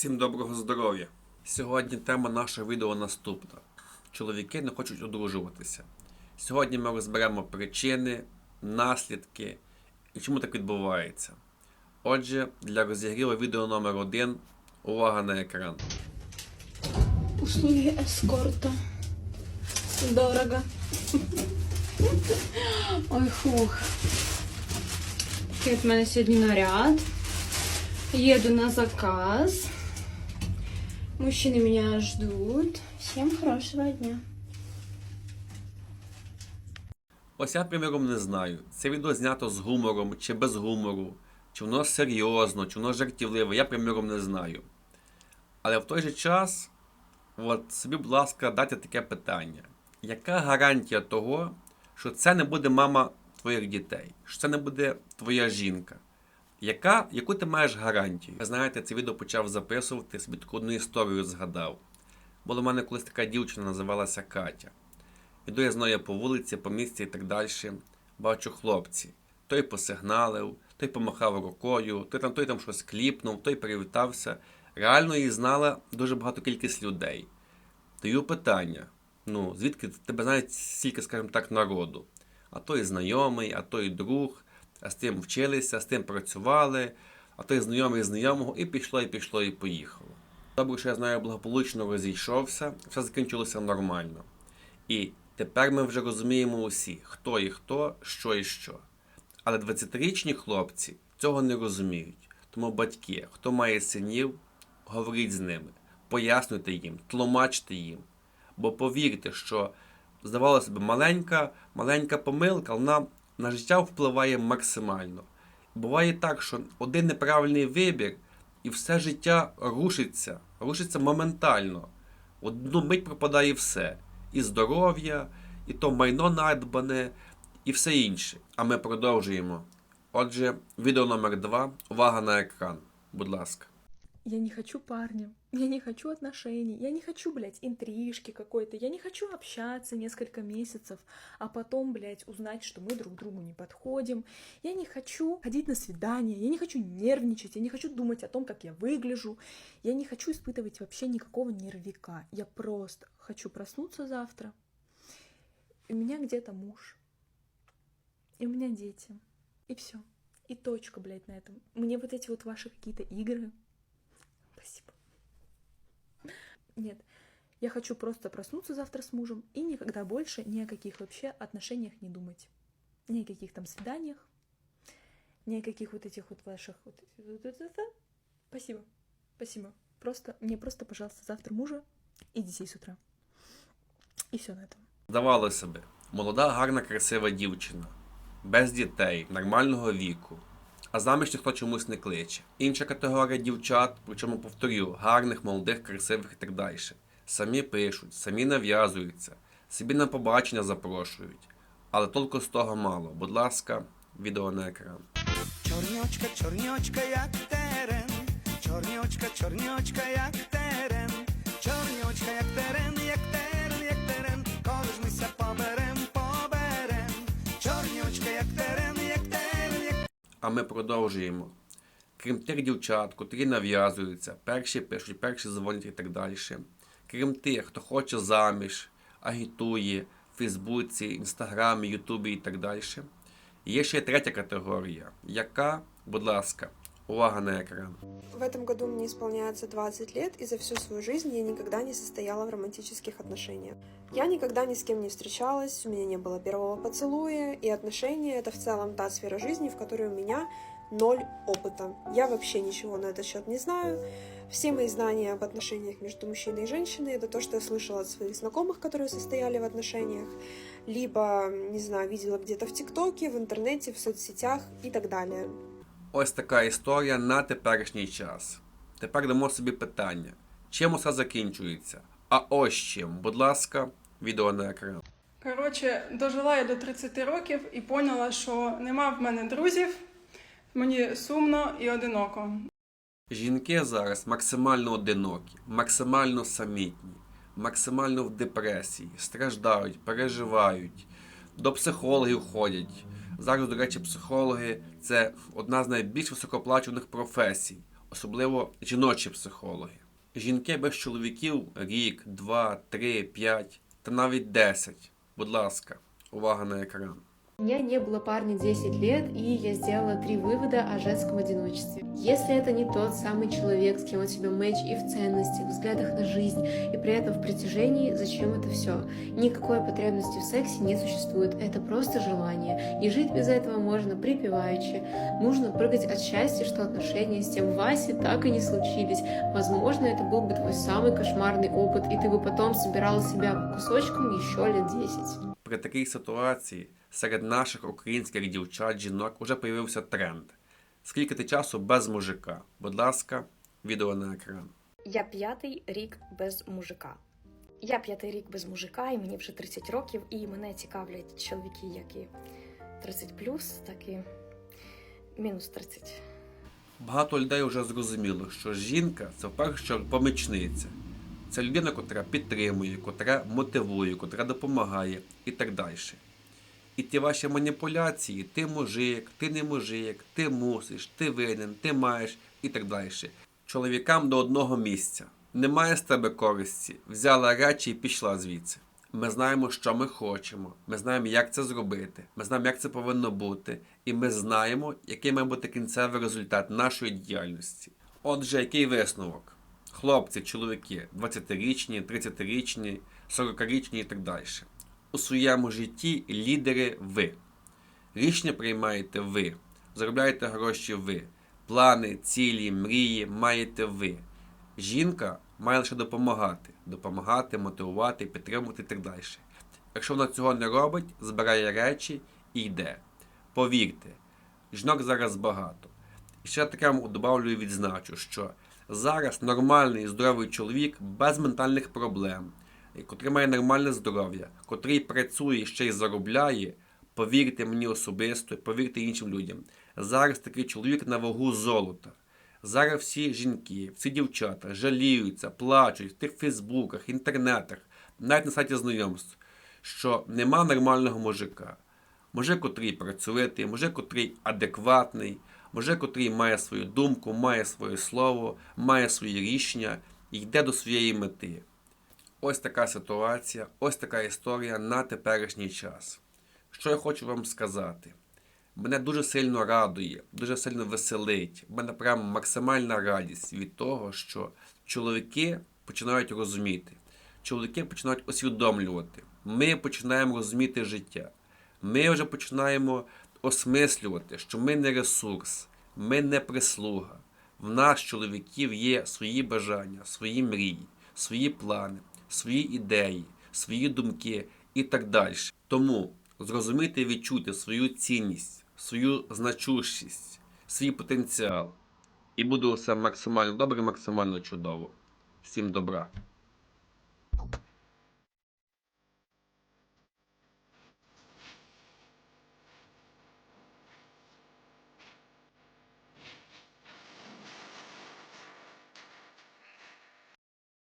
Всім доброго здоров'я! Сьогодні тема нашого відео наступна. Чоловіки не хочуть одружуватися. Сьогодні ми розберемо причини, наслідки і чому так відбувається. Отже, для розігріву відео номер один увага на екран. Услуги эскорта. Дорого. Ой, фух. Такий в мене сьогодні наряд. Еду на заказ. Мужчины меня ждут. Всем хорошего дня. Ось я, приміром, не знаю, це відео знято з гумором чи без гумору, чи воно серйозно, чи воно жартівливе, я, приміром, не знаю. Але в той же час, от собі, будь ласка, дайте таке питання. Яка гарантія того, що це не буде мама твоїх дітей, що це не буде твоя жінка? Яка, яку ти маєш гарантію? Ви знаєте, це відео почав записувати, собі таку одну історію згадав. Була в мене колись така дівчина, називалася Катя. Іду я з нею по вулиці, по місті і так далі. Бачу хлопці. Той посигналив, той помахав рукою, той там, той там щось кліпнув, той привітався. Реально її знала дуже багато кількість людей. Даю питання: ну, звідки тебе знають стільки, скажімо так, народу? А той знайомий, а той друг, з тим вчилися, з тим працювали, а той знайомий знайомого, і пішло, і пішло, і поїхало. Добре, що я знаю, благополучно розійшовся, все закінчилося нормально. І тепер ми вже розуміємо усі, хто і хто, що і що. Але 20-річні хлопці цього не розуміють. Тому батьки, хто має синів, говоріть з ними, пояснюйте їм, тлумачте їм. Бо повірте, що здавалося б, маленька, маленька помилка, вона на життя впливає максимально. Буває так, що один неправильний вибір, і все життя рушиться, рушиться моментально. Одну мить пропадає все. І здоров'я, і то майно надбане, і все інше. А ми продовжуємо. Отже, відео номер 2 Увага на екран. Будь ласка. Я не хочу парня, я не хочу отношений, я не хочу, блядь, интрижки какой-то, я не хочу общаться несколько месяцев, а потом, блядь, узнать, что мы друг другу не подходим. Я не хочу ходить на свидания, я не хочу нервничать, я не хочу думать о том, как я выгляжу, я не хочу испытывать вообще никакого нервика. Я просто хочу проснуться завтра, у меня где-то муж, и у меня дети, и все. И точка, блядь, на этом. Мне вот эти вот ваши какие-то игры, Спасибо. Нет, я хочу просто проснуться завтра с мужем и никогда больше ни о каких вообще отношениях не думать. Ни о каких там свиданиях, ни о каких вот этих вот ваших вот... вот это- это. Спасибо, спасибо. Просто, мне просто, пожалуйста, завтра мужа и детей с утра. И все на этом. Здавалося би, молода, гарна, красива дівчина, без дітей, нормального віку. А заміж ніхто чомусь не кличе. Інша категорія дівчат, причому повторю, гарних, молодих, красивих і так далі. Самі пишуть, самі нав'язуються, собі на побачення запрошують. Але толку з того мало. Будь ласка, відео на екран. Чорнячка, чорнячка, як терен, чорнячка, чорнячка, як терен, чорнячка, як терен, як терен, А ми продовжуємо. Крім тих дівчат, котрі нав'язуються, перші пишуть, перші дзвонять і так далі. Крім тих, хто хоче заміж, агітує в Фейсбуці, Інстаграмі, Ютубі і так далі. Є ще третя категорія, яка, будь ласка, увага на екран. В этом году мне исполняется 20 лет, и за всю свою жизнь я никогда не состояла в романтических отношениях. Я никогда ни с кем не встречалась, у меня не было первого поцелуя, и отношения — это в целом та сфера жизни, в которой у меня ноль опыта. Я вообще ничего на этот счет не знаю. Все мои знания об отношениях между мужчиной и женщиной — это то, что я слышала от своих знакомых, которые состояли в отношениях, либо, не знаю, видела где-то в ТикТоке, в интернете, в соцсетях и так далее. Ось така історія на теперішній час. Тепер дамо собі питання: чим усе закінчується? А ось чим, будь ласка, відео на екран. Коротше, дожила я до 30 років і поняла, що нема в мене друзів, мені сумно і одиноко. Жінки зараз максимально одинокі, максимально самітні, максимально в депресії, страждають, переживають, до психологів ходять. Зараз, до речі, психологи це одна з найбільш високоплачуваних професій. особливо жіночі психологи. Жінки без чоловіків рік, два, три, п'ять та навіть десять. Будь ласка, увага на екран. У меня не было парня 10 лет, и я сделала три вывода о женском одиночестве. Если это не тот самый человек, с кем у тебя матч и в ценностях, взглядах на жизнь, и при этом в притяжении, зачем это все? Никакой потребности в сексе не существует, это просто желание. И жить без этого можно припеваючи. Нужно прыгать от счастья, что отношения с тем Васей так и не случились. Возможно, это был бы твой самый кошмарный опыт, и ты бы потом собирал себя по кусочкам еще лет 10. При такій ситуації серед наших українських дівчат, жінок уже появився тренд. Скільки ти часу без мужика? Будь ласка, відео на екран. Я п'ятий рік без мужика. Я п'ятий рік без мужика, і мені вже 30 років, і мене цікавлять чоловіки, як і 30 так і мінус 30. Багато людей вже зрозуміло, що жінка це в першу чергу помічниця. Це людина, котра підтримує, котра мотивує, котра допомагає і так далі. І ті ваші маніпуляції, ти мужик, ти не мужик, ти мусиш, ти винен, ти маєш і так далі. Чоловікам до одного місця. Немає з тебе користі, взяла речі і пішла звідси. Ми знаємо, що ми хочемо, ми знаємо, як це зробити, ми знаємо, як це повинно бути, і ми знаємо, який має бути кінцевий результат нашої діяльності. Отже, який висновок? Хлопці, чоловіки, 20-річні, 30-річні, 40-річні і так далі. У своєму житті лідери ви. Рішення приймаєте ви, заробляєте гроші ви, плани, цілі, мрії маєте ви. Жінка має лише допомагати, допомагати, мотивувати, підтримувати і так далі. Якщо вона цього не робить, збирає речі і йде. Повірте, жінок зараз багато. І ще таке вам і відзначу, що зараз нормальний здоровий чоловік без ментальних проблем, котрий має нормальне здоров'я, котрий працює ще й заробляє, повірте мені особисто, повірте іншим людям. Зараз такий чоловік на вагу золота. Зараз всі жінки, всі дівчата жаліються, плачуть в тих фейсбуках, інтернетах, навіть на сайті знайомств, що нема нормального мужика. Мужик, котрий працювати, мужик, котрий адекватний, мужик, котрий має свою думку, має своє слово, має свої рішення і йде до своєї мети. Ось така ситуація, ось така історія на теперішній час. Що я хочу вам сказати? Мене дуже сильно радує, дуже сильно веселить. У мене прям максимальна радість від того, що чоловіки починають розуміти, чоловіки починають усвідомлювати. Ми починаємо розуміти життя. Ми вже починаємо осмислювати, що ми не ресурс, ми не прислуга. В нас, чоловіків, є свої бажання, свої мрії, свої плани, свої ідеї, свої думки і так далі. Тому зрозуміти і відчути свою цінність, свою значущість, свій потенціал. І буде все максимально добре, максимально чудово. Всім добра!